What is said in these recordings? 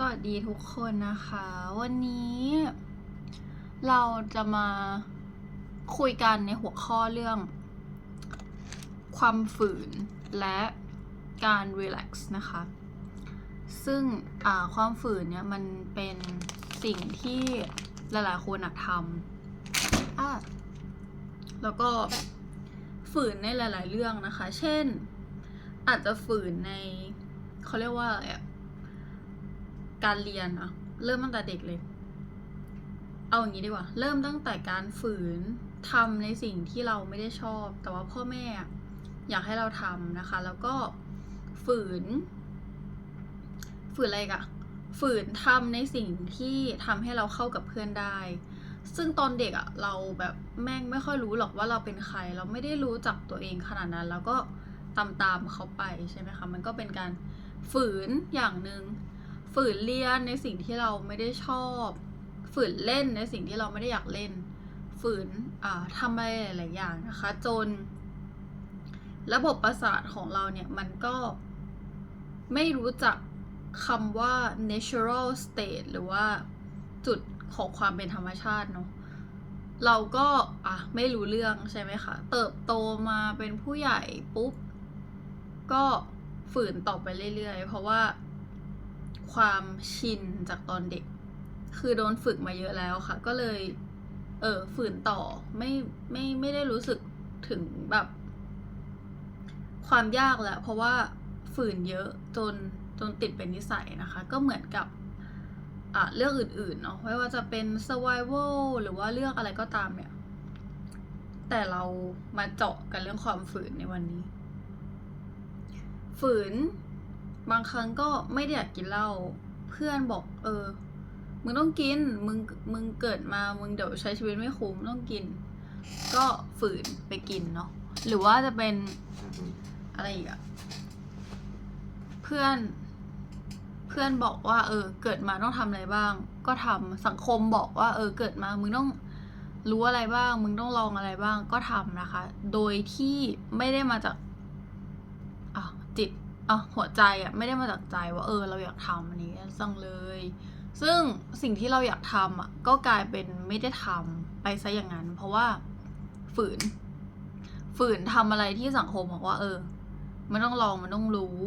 สวัสดีทุกคนนะคะ วันนี้เราจะมาคุยกันในหัวข้อเรื่อง ความฝืนและการรีแลกซ์นะคะ ซึ่งความฝืนเนี่ยมันเป็นสิ่งที่หลายๆคนทำอะแล้วก็ฝืนในหลาย ๆ เรื่องนะคะ เช่น อาจจะฝืนในเขาเรียกว่าอะไรอะ การเรียนอะเริ่มตั้งแต่เด็กเลย เอาอย่างนี้ดีกว่า เริ่มตั้งแต่การฝืนทำในสิ่งที่เราไม่ได้ชอบ แต่ว่าพ่อแม่อยากให้เราทำนะคะ แล้วก็ฝืน ฝืนอะไรกะฝืนทำในสิ่งที่ทำให้เราเข้ากับเพื่อนได้ ซึ่งตอนเด็กอะเราแบบแม่งไม่ค่อยรู้หรอกว่าเราเป็นใคร เราไม่ได้รู้จักตัวเองขนาดนั้น แล้วก็ตามตามเขาไปใช่ไหมคะ มันก็เป็นการฝืนอย่างหนึ่ง ฝืนเรียนในสิ่งที่เราไม่ได้ชอบ ฝืนเล่นในสิ่งที่เราไม่ได้อยากเล่น ฝืนอ่าทำอะไรหลายอย่างนะคะ จน ระบบประสาทของเราเนี่ยมันก็ไม่รู้จักคำว่า natural state หรือว่าจุดของความเป็นธรรมชาติเนาะเราก็อะไม่รู้เรื่องใช่ไหมคะเติบโตมาเป็นผู้ใหญ่ปุ๊บ ก็ฝืนต่อไปเรื่อยๆ เพราะว่า ความชินจากตอนเด็ก คือโดนฝึกมาเยอะแล้วค่ะ ก็เลย เออฝืนต่อไม่ไม่ไม่ได้รู้สึกถึงแบบ ความยากแล้ว เพราะว่าฝืนเยอะจนจนติดเป็นนิสัยนะคะ ก็เหมือนกับอะเรื่องอื่นๆเนาะไม่ว่าจะเป็น survival หรือว่าเรื่องอะไรก็ตามเนี่ย แต่เรามาเจาะกันเรื่องความฝืนในวันนี้ ฝืน บางครั้งก็ไม่ได้อยากกินเหล้าเพื่อนบอก เออ มึงต้องกิน มึงมึงเกิดมามึงเดี๋ยวใช้ชีวิตไม่คุ้มต้องกิน ก็ฝืนไปกินเนาะหรือว่าจะเป็นอะไรอีกอะเพื่อนเพื่อนบอกว่า เออ เกิดมาต้องทำอะไรบ้าง ก็ทำสังคมบอกว่า เออ เกิดมามึงต้องรู้อะไรบ้าง มึงต้องลองอะไรบ้างก็ทำนะคะ โดยที่ไม่ได้มาจาก อะหัวใจอะไม่ได้มาจากใจว่าเออเราอยากทำอันนี้สั่งเลย ซึ่งสิ่งที่เราอยากทำอะก็กลายเป็นไม่ได้ทำไปซะอย่างนั้น เพราะว่าฝืน ฝืนทำอะไรที่สังคมบอกว่า เออ มันต้องลองมันต้องรู้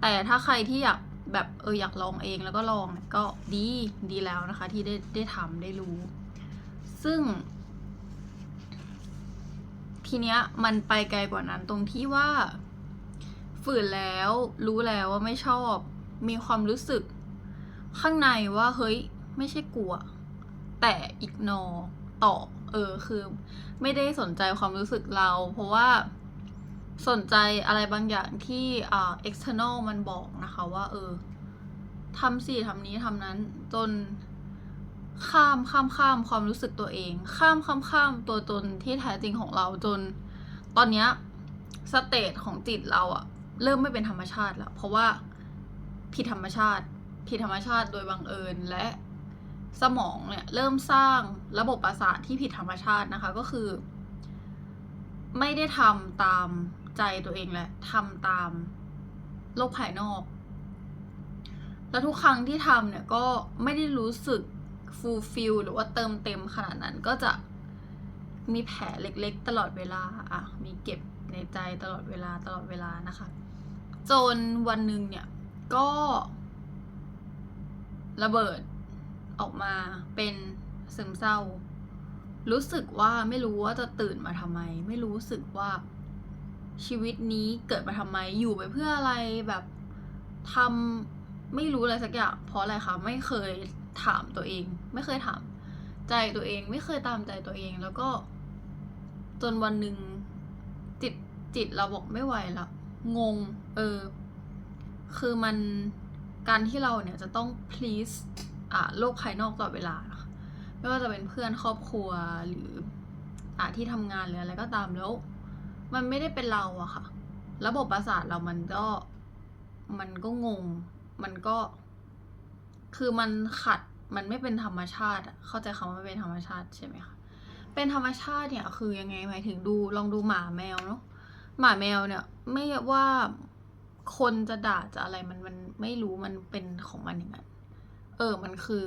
แต่ถ้าใครที่อยากแบบเอออยากลองเองแล้วก็ลองเนี่ยก็ดีดีแล้วนะคะ ที่ได้ได้ทำได้รู้ ซึ่ง ทีเนี้ยมันไปไกลกว่านั้นตรงที่ว่า ฝืนแล้วรู้แล้วว่าไม่ชอบ มีความรู้สึก ข้างในว่าเฮ้ย ไม่ใช่กลัว แต่อีกนอต่อ เออคือ ไม่ได้สนใจความรู้สึกเรา เพราะว่าสนใจอะไรบางอย่างที่อ่า external มันบอกนะคะว่า เออทำสิทำนี้ทำนั้น จนข้ามข้ามข้ามความรู้สึกตัวเอง ข้ามข้ามข้ามตัวตนที่แท้จริงของเราจน ตอนเนี้ยสเตจของจิตเราอะ เริ่มไม่เป็นธรรมชาติแล้วเพราะว่าผิดธรรมชาติ ผิดธรรมชาติโดยบังเอิญและสมองเนี่ยเริ่มสร้างระบบประสาทที่ผิดธรรมชาตินะคะก็คือ ไม่ได้ทำตามใจตัวเองแหละทำตามโลกภายนอก แล้วทุกครั้งที่ทำเนี่ยก็ไม่ได้รู้สึกฟูลฟิลหรือว่าเติมเต็มขนาดนั้นก็จะมีแผลเล็กๆ ตลอดเวลาอะมีเก็บ ในใจตลอดเวลาตลอดเวลานะคะ จนวันหนึ่งเนี่ยก็ ระเบิดออกมาเป็นซึมเศร้า รู้สึกว่าไม่รู้ว่าจะตื่นมาทำไม ไม่รู้สึกว่าชีวิตนี้เกิดมาทำไมอยู่ไปเพื่ออะไรแบบทำไม่รู้อะไรสักอย่างเพราะอะไรคะไม่เคยถามตัวเอง ไม่เคยถามใจตัวเอง ไม่เคยตามใจตัวเองแล้วก็จนวันหนึ่ง จิตจิตเราบอกไม่ไหวละงง เออ คือมันการที่เราเนี่ยจะต้อง please อ่าโลกภายนอกตลอดเวลา ไม่ว่าจะเป็นเพื่อนครอบครัวหรืออ่าที่ทำงานหรืออะไรก็ตามแล้ว มันไม่ได้เป็นเราอะค่ะ ระบบประสาทเรามันก็มันก็งง มันก็ คือมันขัด มันไม่เป็นธรรมชาติอะเข้าใจคำว่าไม่เป็นธรรมชาติใช่ไหมคะ เป็นธรรมชาติเนี่ยคือยังไงหมายถึงดูลองดูหมาแมวเนาะหมาแมวเนี่ย ไม่ว่าคนจะด่าจะอะไรมันมันไม่รู้มันเป็นของมันอย่างนั้นเออมันคือ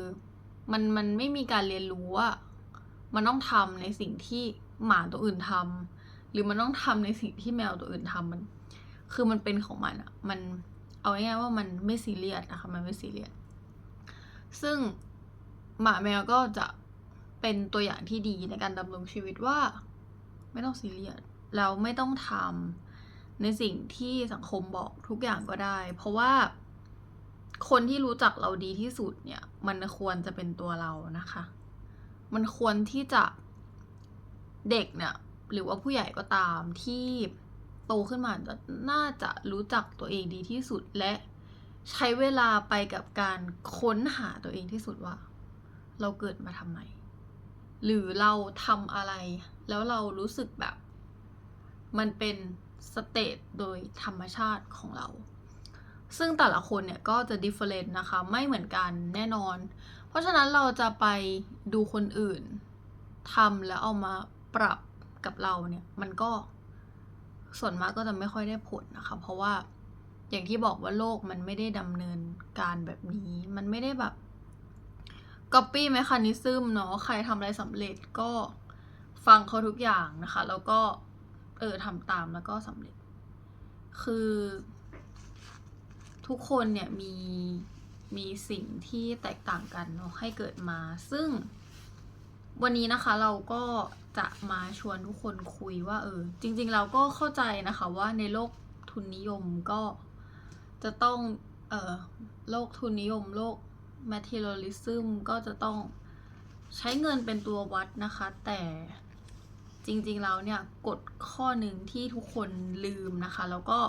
มันมันไม่มีการเรียนรู้ว่ามันต้องทำในสิ่งที่หมาตัวอื่นทำหรือมันต้องทำในสิ่งที่แมวตัวอื่นทำมัน คือมันเป็นของมันอะมันเอาง่ายๆว่ามันไม่ซีเรียสนะคะมันไม่ซีเรียสซึ่งหมาแมวก็จะ เป็นตัวอย่างที่ดีในการดำรงชีวิตว่า ไม่ต้องซีเรียสแล้วไม่ต้องทำในสิ่งที่สังคมบอกทุกอย่างก็ได้ เพราะว่าคนที่รู้จักเราดีที่สุดเนี่ย มันควรจะเป็นตัวเรานะคะ มันควรที่จะเด็กเนี่ย หรือว่าผู้ใหญ่ก็ตามที่โตขึ้นมาจะน่าจะรู้จักตัวเองดีที่สุดและใช้เวลาไปกับการค้นหาตัวเองที่สุดว่า เราเกิดมาทำไม หรือเราทำอะไร แล้วเรารู้สึกแบบ มันเป็นสเตตโดยธรรมชาติของเรา ซึ่งแต่ละคนเนี่ยก็จะ different นะคะ ไม่เหมือนกันแน่นอน เพราะฉะนั้นเราจะไปดูคนอื่นทำแล้วเอามาปรับกับเราเนี่ย มันก็ส่วนมากก็จะไม่ค่อยได้ผลนะคะ เพราะว่าอย่างที่บอกว่าโลกมันไม่ได้ดำเนินการแบบนี้ มันไม่ได้แบบ copy mechanism เนาะใครทำอะไรสำเร็จก็ฟังเขาทุกอย่างนะคะ แล้วก็ เออทำตามแล้วก็สำเร็จ คือ ทุกคนเนี่ยมี มีสิ่งที่แตกต่างกันเนาะให้เกิดมา ซึ่งวันนี้นะคะเราก็จะมาชวนทุกคนคุยว่า เออ จริง ๆ เราก็เข้าใจนะคะว่าในโลกทุนนิยมก็จะต้อง เออโลกทุนนิยมโลก materialism ก็จะต้องใช้เงินเป็นตัววัดนะคะ แต่จริงๆแล้วเนี่ยกฎข้อหนึ่งที่ทุกคนลืมนะคะ แล้วก็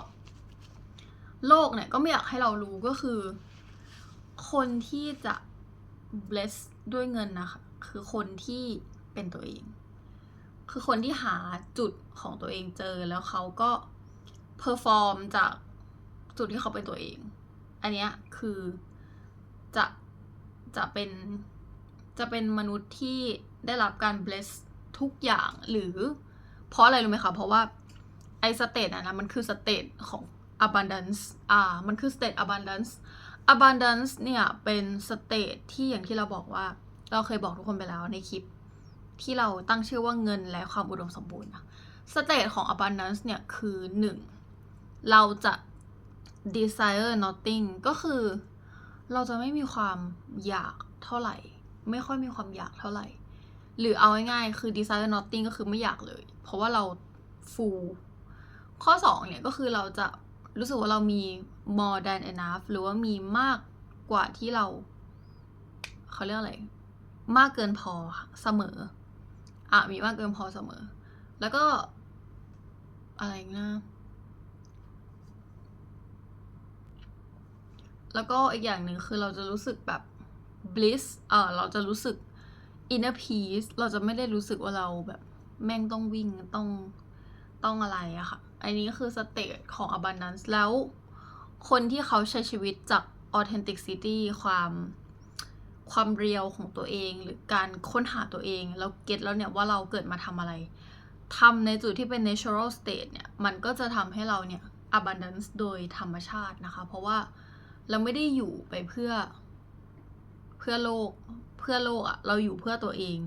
โลกเนี่ยก็ไม่อยากให้เรารู้ก็คือ คนที่จะ bless ด้วยเงินนะคะ คือคนที่เป็นตัวเอง คือคนที่หาจุดของตัวเองเจอแล้วเขาก็ perform จากจุดที่เขาเป็นตัวเอง อันเนี้ยคือจะ จะเป็นจะเป็นมนุษย์ที่ได้รับการ bless ทุกอย่างหรือเพราะอะไรรู้ไหมคะ เพราะว่าไอสเตตอะนะมันคือสเตตของ abundance อ่า มันคือ state abundance abundance เนี่ย เป็นสเตตที่อย่างที่เราบอกว่า เราเคยบอกทุกคนไปแล้วในคลิป ที่เราตั้งชื่อว่าเงินและความอุดมสมบูรณ์สเตตของ abundance เนี่ย คือหนึ่งเราจะ desire nothing ก็คือ เราจะไม่มีความอยากเท่าไหร่ ไม่ค่อยมีความอยากเท่าไหร่ หรือเอาง่ายๆคือ desire nothing ก็คือไม่อยากเลย เพราะว่าเรา full ข้อ2เนี่ยก็คือเราจะรู้สึกว่าเรามี more than enough หรือว่ามีมากกว่าที่เราเขาเรียกอะไร มากเกินพอเสมอ อะ มีมากเกินพอเสมอ แล้วก็อะไรนะ แล้วก็อีกอย่างหนึ่งคือเราจะรู้สึกแบบ bliss เออเราจะรู้สึก inner peace เราจะไม่ได้รู้สึกว่าเราแบบแม่งต้องวิ่งต้องต้องอะไรอะค่ะ อันนี้ก็คือสเตตของ abundance แล้วคนที่เขาใช้ชีวิตจาก authenticity ความความเรียวของตัวเอง หรือการค้นหาตัวเอง แล้วเก็ตแล้วเนี่ยว่าเราเกิดมาทำอะไรทำในจุดที่เป็น natural state เนี่ย มันก็จะทำให้เราเนี่ย abundance โดยธรรมชาตินะคะ เพราะว่า เราไม่ได้อยู่ไปเพื่อ เพื่อโลก เพื่อโลกอะเราอยู่เพื่อตัวเอง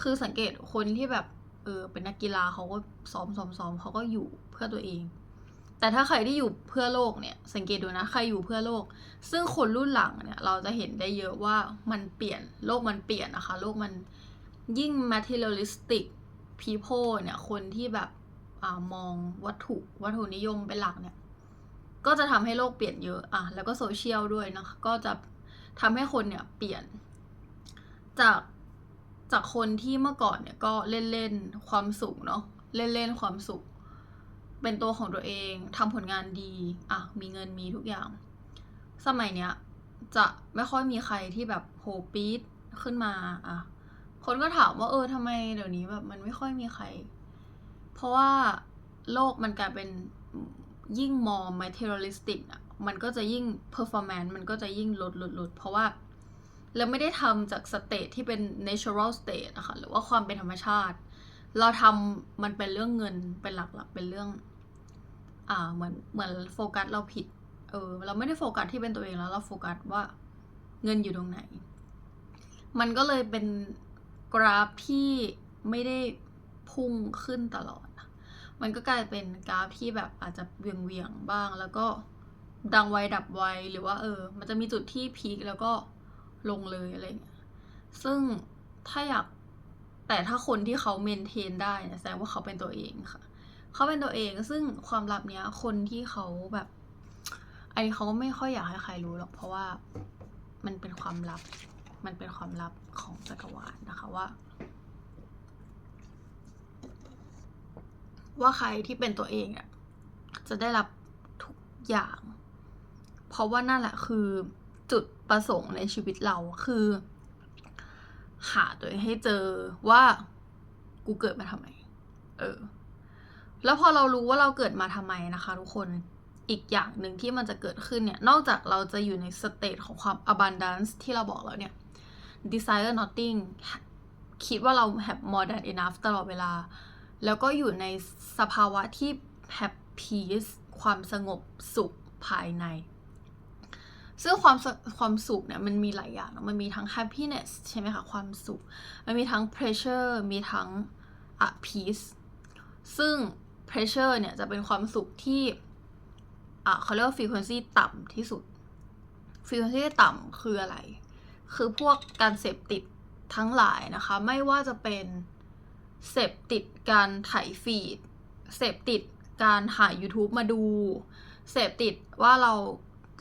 คือสังเกตคนที่แบบ เออ เป็นนักกีฬาเขาก็ซ้อมซ้อมซ้อมเขาก็อยู่เพื่อตัวเอง แต่ถ้าใครที่อยู่เพื่อโลกเนี่ย สังเกตดูนะใครอยู่เพื่อโลก ซึ่งคนรุ่นหลังเนี่ย เราจะเห็นได้เยอะว่ามันเปลี่ยนโลกมันเปลี่ยนนะคะ โลกมันยิ่ง materialistic people เนี่ย คนที่แบบอามองวัตถุวัตถุนิยมเป็นหลักเนี่ย ก็จะทำให้โลกเปลี่ยนเยอะอะแล้วก็โซเชียลด้วยนะคะก็จะทำให้คนเนี่ยเปลี่ยน จากจากคนที่เมื่อก่อนเนี่ยก็เล่นเล่นความสุขเนาะเล่นเล่นความสุข เป็นตัวของตัวเองทำผลงานดีอะมีเงินมีทุกอย่าง สมัยเนี้ยจะไม่ค่อยมีใครที่แบบโหปี๊ดขึ้นมาอะคนก็ถามว่าเออทำไมเดี๋ยวนี้แบบมันไม่ค่อยมีใคร เพราะว่าโลกมันกลายเป็น ยิ่งมอง materialistic อะมันก็จะยิ่ง performance มันก็จะยิ่งลดลดลดเพราะว่าเราไม่ได้ทำจากสเตทที่เป็น natural state นะคะหรือว่าความเป็นธรรมชาติ เราทำมันเป็นเรื่องเงินเป็นหลักๆเป็นเรื่อง อ่าเหมือนเหมือนโฟกัสเราผิด เออ เราไม่ได้โฟกัสที่เป็นตัวเองแล้วเราโฟกัสว่าเงินอยู่ตรงไหน มันก็เลยเป็นกราฟที่ไม่ได้พุ่งขึ้นตลอด มันก็กลายเป็นกราฟที่แบบอาจจะเวียงเวียงๆบ้าง แล้วก็ดังไวดับไวหรือว่าเออ มันจะมีจุดที่พีคแล้วก็ลงเลยอะไรเงี้ยซึ่งถ้าอยากแต่ถ้าคนที่เขาเมนเทนได้นะแสดงว่าเขาเป็นตัวเองค่ะ เขาเป็นตัวเองซึ่งความลับเนี้ย คนที่เขาแบบไอเขาก็ไม่ค่อยอยากให้ใครรู้หรอกเพราะว่ามันเป็นความลับ มันเป็นความลับของจักรวาลนะคะว่า ว่าใครที่เป็นตัวเองอะจะได้รับทุกอย่าง เพราะว่านั่นแหละคือจุดประสงค์ในชีวิตเราคือ หาตัวเองให้เจอว่ากูเกิดมาทำไม เออ แล้วพอเรารู้ว่าเราเกิดมาทำไมนะคะ ทุกคนอีกอย่างหนึ่งที่มันจะเกิดขึ้นเนี่ย นอกจากเราจะอยู่ในสเตจของความ abundance ที่เราบอกแล้วเนี่ย desire nothing คิดว่าเรา have more than enough ตลอดเวลา แล้วก็อยู่ในสภาวะที่ have peace ความสงบสุขภายใน ซึ่งความความสุขเนี่ยมันมีหลายอย่าง มันมีทั้ง happiness ใช่ไหมคะ ความสุข มันมีทั้ง pressure มีทั้ง peace ซึ่ง pressure เนี่ยจะเป็นความสุขที่อะเขาเรียกว่า frequency ต่ำที่สุด frequency ต่ำคืออะไร คือพวกการเสพติดทั้งหลายนะคะ ไม่ว่าจะเป็น เสพติดการถ่ายฟีด เสพติดการหา YouTube มาดู เสพติดว่าเรา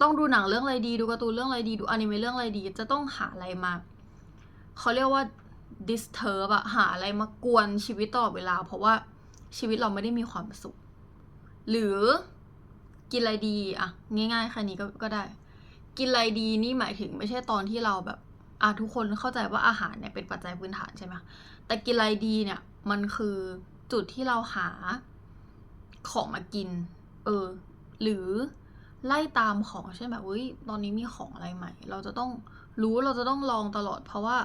ต้องดูหนังเรื่องอะไรดี ดูการ์ตูนเรื่องอะไรดี ดูอนิเมะเรื่องอะไรดี จะต้องหาอะไรมา เขาเรียกว่า disturb อะหาอะไรมากวนชีวิตตลอดเวลา เพราะว่าชีวิตเราไม่ได้มีความสุข หรือกินอะไรดีอะง่ายๆแค่นี้ก็ก็ได้ กินอะไรดีนี่หมายถึงไม่ใช่ตอนที่เราแบบอะทุกคนเข้าใจว่าอาหารเนี่ยเป็นปัจจัยพื้นฐานใช่ไหมแต่กินอะไรดีเนี่ย มันคือจุดที่เราหาของมากิน เออ หรือไล่ตามของเช่นแบบเฮ้ย ตอนนี้มีของอะไรใหม่ เราจะต้องรู้เราจะต้องลองตลอด เพราะว่า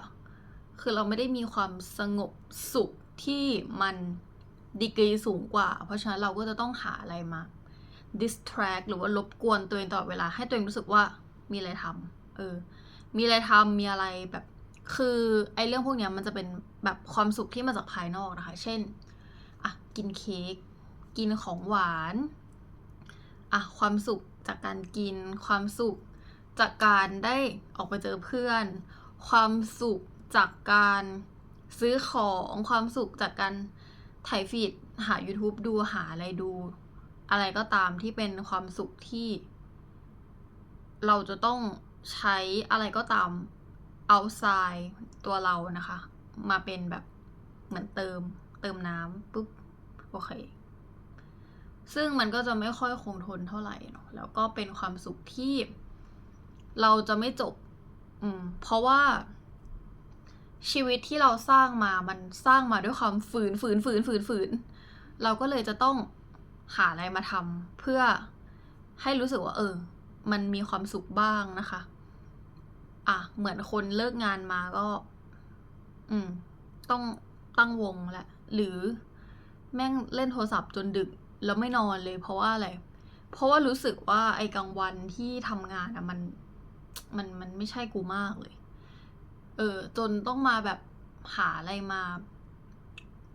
คือเราไม่ได้มีความสงบสุขที่มันดีกรีสูงกว่า เพราะฉะนั้นเราก็จะต้องหาอะไรมา distract หรือว่าลบกวนตัวเองตลอดเวลา ให้ตัวเองรู้สึกว่ามีอะไรทำเออ มีอะไรทำมีอะไรแบบ คือไอ้เรื่องพวกเนี้ยมันจะเป็นแบบความสุขที่มาจากภายนอกนะคะ เช่นอะกินเค้กกินของหวานอะความสุขจากการกิน ความสุขจากการได้ออกไปเจอเพื่อน ความสุขจากการซื้อของความสุขจากการถ่ายฟีดหา YouTube ดูหาอะไรดู อะไรก็ตามที่เป็นความสุขที่ เราจะต้องใช้อะไรก็ตาม outside ตัวเรานะคะ มาเป็นแบบเหมือนเติมเติมน้ำปุ๊บโอเค ซึ่งมันก็จะไม่ค่อยคงทนเท่าไหร่เนาะแล้วก็เป็นความสุขที่เราจะไม่จบ อืม เพราะว่าชีวิตที่เราสร้างมา มันสร้างมาด้วยความฝืนฝืนฝืนฝืนฝืน เราก็เลยจะต้องหาอะไรมาทำเพื่อให้รู้สึกว่า เออ มันมีความสุขบ้างนะคะ อะเหมือนคนเลิกงานมาก็ อืม ต้องตั้งวงแหละ หรือแม่งเล่นโทรศัพท์จนดึกแล้วไม่นอนเลย เพราะว่าอะไร เพราะว่ารู้สึกว่าไอ้กลางวันที่ทำงานอะมัน มันมันไม่ใช่กูมากเลย เออ จนต้องมาแบบหาอะไรมา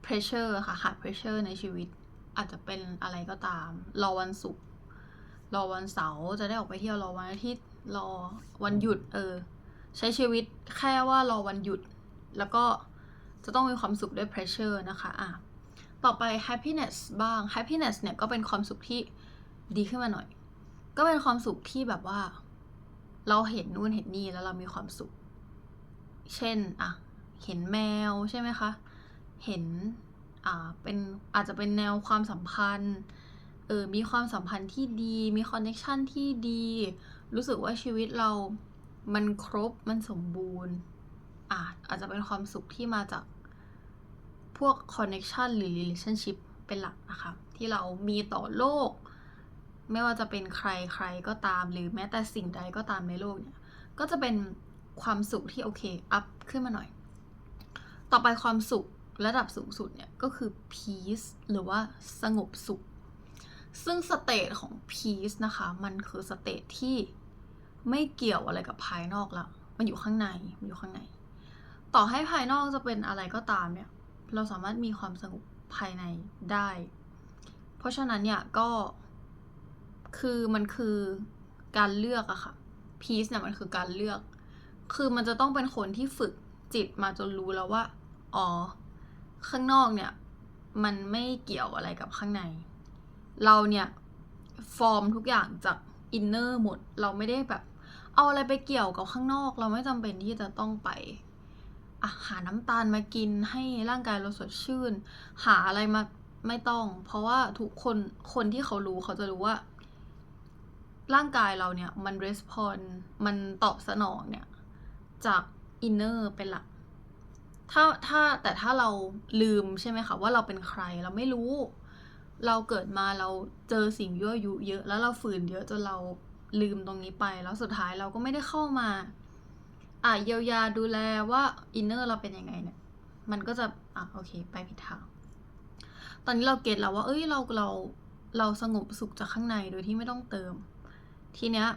pressure ค่ะหา pressure ในชีวิต อาจจะเป็นอะไรก็ตาม รอวันศุกร์รอวันเสาร์จะได้ออกไปเที่ยวรอวันอาทิตย์รอวันหยุด เออ ใช้ชีวิตแค่ว่ารอวันหยุด แล้วก็จะต้องมีความสุขด้วย pressure นะคะอะต่อไป happiness บ้าง happiness เนี่ยก็เป็นความสุขที่ดีขึ้นมาหน่อย ก็เป็นความสุขที่แบบว่า เราเห็นนู่นเห็นนี่แล้วเรามีความสุข เช่นอะเห็นแมวใช่ไหมคะ เห็นอ่าเป็นอาจจะเป็นแนวความสัมพันธ์เออมีความสัมพันธ์ที่ดี มีคอนเนคชันที่ดี รู้สึกว่าชีวิตเรา มันครบมันสมบูรณ์อะอาจจะเป็นความสุขที่มาจากพวกคอนเนคชันหรือ relationship เป็นหลักนะคะ ที่เรามีต่อโลก ไม่ว่าจะเป็นใครใครก็ตาม หรือแม้แต่สิ่งใดก็ตามในโลกเนี่ย ก็จะเป็นความสุขที่โอเคอัพขึ้นมาหน่อย ต่อไปความสุขระดับสูงสุดเนี่ย ก็คือ peace หรือว่าสงบสุข ซึ่งสเตทของ peace นะคะ มันคือสเตทที่ ไม่เกี่ยวอะไรกับภายนอกละมันอยู่ข้างในมันอยู่ข้างใน ต่อให้ภายนอกจะเป็นอะไรก็ตามเนี่ย เราสามารถมีความสงบภายในได้ เพราะฉะนั้นเนี่ยก็คือมันคือการเลือกอะค่ะพีซเนี่ยมันคือการเลือก คือมันจะต้องเป็นคนที่ฝึกจิตมาจนรู้แล้วว่า อ๋อ ข้างนอกเนี่ย มันไม่เกี่ยวอะไรกับข้างใน เราเนี่ย ฟอร์มทุกอย่างจากอินเนอร์หมด เราไม่ได้แบบ เอาอะไรไปเกี่ยวกับข้างนอก เราไม่จำเป็นที่จะต้องไปอะหาน้ำตาลมากินให้ร่างกายเราสดชื่น หาอะไรมาไม่ต้อง เพราะว่าทุกคนคนที่เขารู้เขาจะรู้ว่า ร่างกายเราเนี่ยมัน respond มันตอบสนองเนี่ย จากอินเนอร์เป็นหลักถ้าถ้าแต่ถ้าเราลืมใช่ไหมคะว่าเราเป็นใครเราไม่รู้ เราเกิดมาเราเจอสิ่งยั่วยุเยอะ แล้วเราฝืนเยอะจนเรา ลืมตรงนี้ไป แล้วสุดท้ายเราก็ไม่ได้เข้ามา อะเยียวยาดูแลว่าอินเนอร์เราเป็นยังไงเนี่ย มันก็จะอะโอเคไปผิดทาง ตอนนี้เราเก็ตแล้วว่า เอ้ยเราเราเราสงบสุขจากข้างในโดยที่ไม่ต้องเติม ทีเนี้ย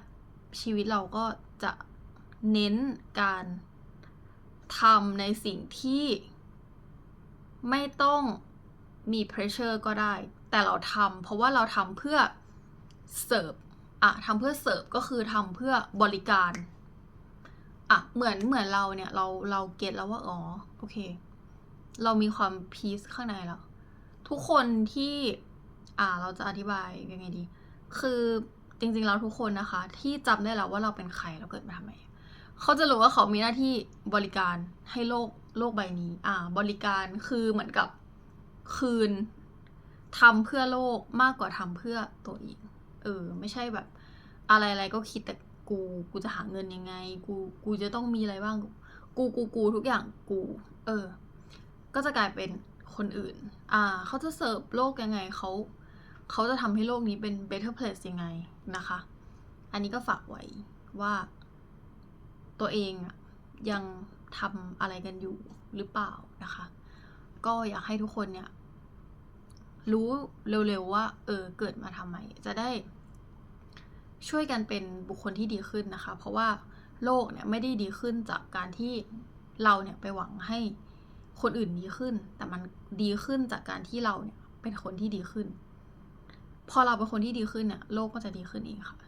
ชีวิตเราก็จะเน้นการทำในสิ่งที่ไม่ต้องมี pressure ก็ได้ แต่เราทำเพราะว่าเราทำเพื่อเสิร์ฟ อะทำเพื่อเสิร์ฟก็คือทำเพื่อบริการอะเหมือนเหมือนเราเนี่ยเราเราเก็ตแล้วว่าอ๋อโอเค เรามีความพีซข้างในแล้ว ทุกคนที่อ่าเราจะอธิบายยังไงดี คือจริงๆแล้วทุกคนนะคะ ที่จำได้แล้วว่าเราเป็นใครเราเกิดมาทำไมเขาจะรู้ว่าเขามีหน้าที่บริการให้โลกโลกใบนี้ อ่า บริการคือเหมือนกับคืนทำเพื่อโลกมากกว่าทำเพื่อตัวเองเออ ไม่ใช่แบบ อะไรอะไรก็คิดแต่กูกูจะหาเงินยังไง กูกูจะต้องมีอะไรบ้าง กูกูกูทุกอย่างกู เออ ก็จะกลายเป็นคนอื่น อ่าเขาจะเสิร์ฟโลกยังไงเขาเขาจะทำให้โลกนี้เป็น better place ยังไงนะคะ อันนี้ก็ฝากไว้ว่า ตัวเองอะยังทำอะไรกันอยู่หรือเปล่านะคะ ก็อยากให้ทุกคนเนี่ย รู้เร็วๆว่า เออเกิดมาทำไม จะได้ ช่วยกันเป็นบุคคลที่ดีขึ้นนะคะ เพราะว่าโลกเนี่ยไม่ได้ดีขึ้นจากการที่เราเนี่ยไปหวังให้คนอื่นดีขึ้น แต่มันดีขึ้นจากการที่เราเนี่ยเป็นคนที่ดีขึ้น พอเราเป็นคนที่ดีขึ้นเนี่ยโลกก็จะดีขึ้นเองค่ะ